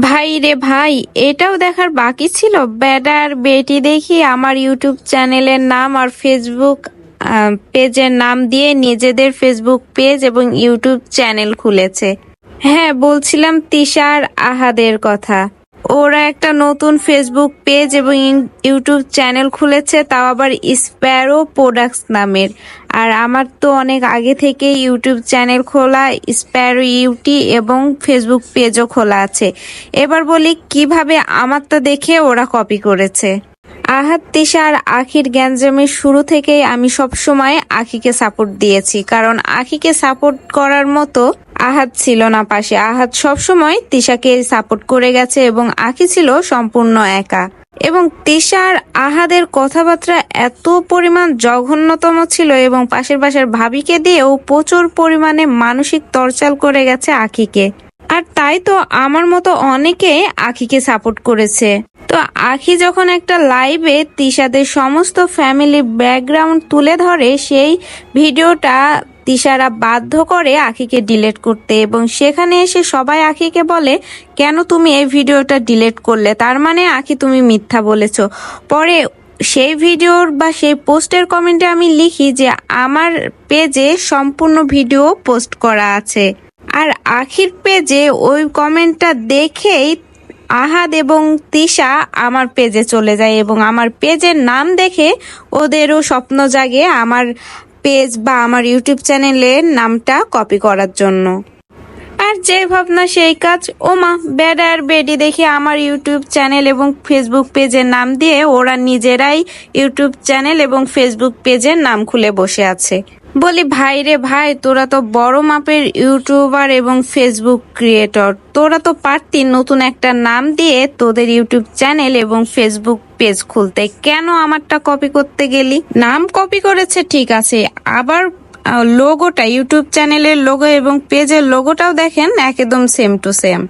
ভাই রে ভাই, এটাও দেখার বাকি ছিল? বেডার বেটি দেখি আমার ইউটিউব চ্যানেলের নাম আর ফেসবুক পেজের নাম দিয়ে নিজেদের ফেসবুক পেজ এবং ইউটিউব চ্যানেল খুলেছে। হ্যাঁ বলছিলাম তিশার আহাদের কথা। ওরা একটা নতুন ফেসবুক পেজ এবং ইউ- ইউটিউব চ্যানেল খুলেছে, তাও আবার স্প্যারো প্রোডাক্টস নামের। আর আমার তো অনেক আগে থেকে ইউটিউব চ্যানেল খোলা, স্প্যারো ইউটি এবং ফেসবুক পেজও খোলা আছে। এবার বলি, কীভাবে আমারটা দেখে ওরা কপি করেছে? আহাত, তিশা আর আখির গ্যাঞ্জামের শুরু থেকেই আমি সবসময় আখিকে সাপোর্ট দিয়েছি। কারণ আখিকে সাপোর্ট করার মতো আহাত ছিল না পাশে। আহাত সবসময় তিশাকে সাপোর্ট করে গেছে এবং আখি ছিল সম্পূর্ণ একা। এবং তিশা আহাদের কথাবার্তা এত পরিমাণ জঘন্যতম ছিল এবং পাশের পাশের ভাবিকে দিয়েও প্রচুর পরিমাণে মানসিক তরচাল করে গেছে আখিকে আর তাই তো আমার মতো অনেকে আখিকে সাপোর্ট করেছে। তো আখি যখন একটা লাইভে তিশাদের সমস্ত ফ্যামিলি ব্যাকগ্রাউন্ড তুলে ধরে, সেই ভিডিওটা তিশারা বাধ্য করে আখিকে ডিলেট করতে এবং সেখানে এসে সবাই আখিকে বলে, কেন তুমি এই ভিডিওটা ডিলেট করলে? তার মানে আখি তুমি মিথ্যা বলেছ। পরে সেই ভিডিওর বা সেই পোস্টের কমেন্টে আমি লিখি যে, আমার পেজে সম্পূর্ণ ভিডিও পোস্ট করা আছে। আর আখির পেজে ওই কমেন্টটা দেখেই আহাদ এবং তিশা আমার পেজে চলে যায় এবং আমার পেজের নাম দেখে ওদেরও স্বপ্ন জাগে আমার পেজ বা আমার ইউটিউব চ্যানেলের নামটা কপি করার জন্য। আর যে ভাবনা সেই কাজ। ওমা বেড আর বেডি দেখে আমার ইউটিউব চ্যানেল এবং ফেসবুক পেজের নাম দিয়ে ওরা নিজেরাই ইউটিউব চ্যানেল এবং ফেসবুক পেজের নাম খুলে বসে আছে। বলি, ভাই রে ভাই, তোরা তো বড় মাপের ইউটিউবার এবং ফেসবুক ক্রিয়েটর। তোরা তো পারতি নতুন একটা নাম দিয়ে তোদের ইউটিউব চ্যানেল এবং ফেসবুক পেজ খুলতে। কেন আমারটা কপি করতে গেলি? নাম কপি করেছে, ঠিক আছে। আবার লোগোটা, ইউটিউব চ্যানেলের লোগো এবং পেজের লোগোটাও দেখেন, একদম সেম টু সেম।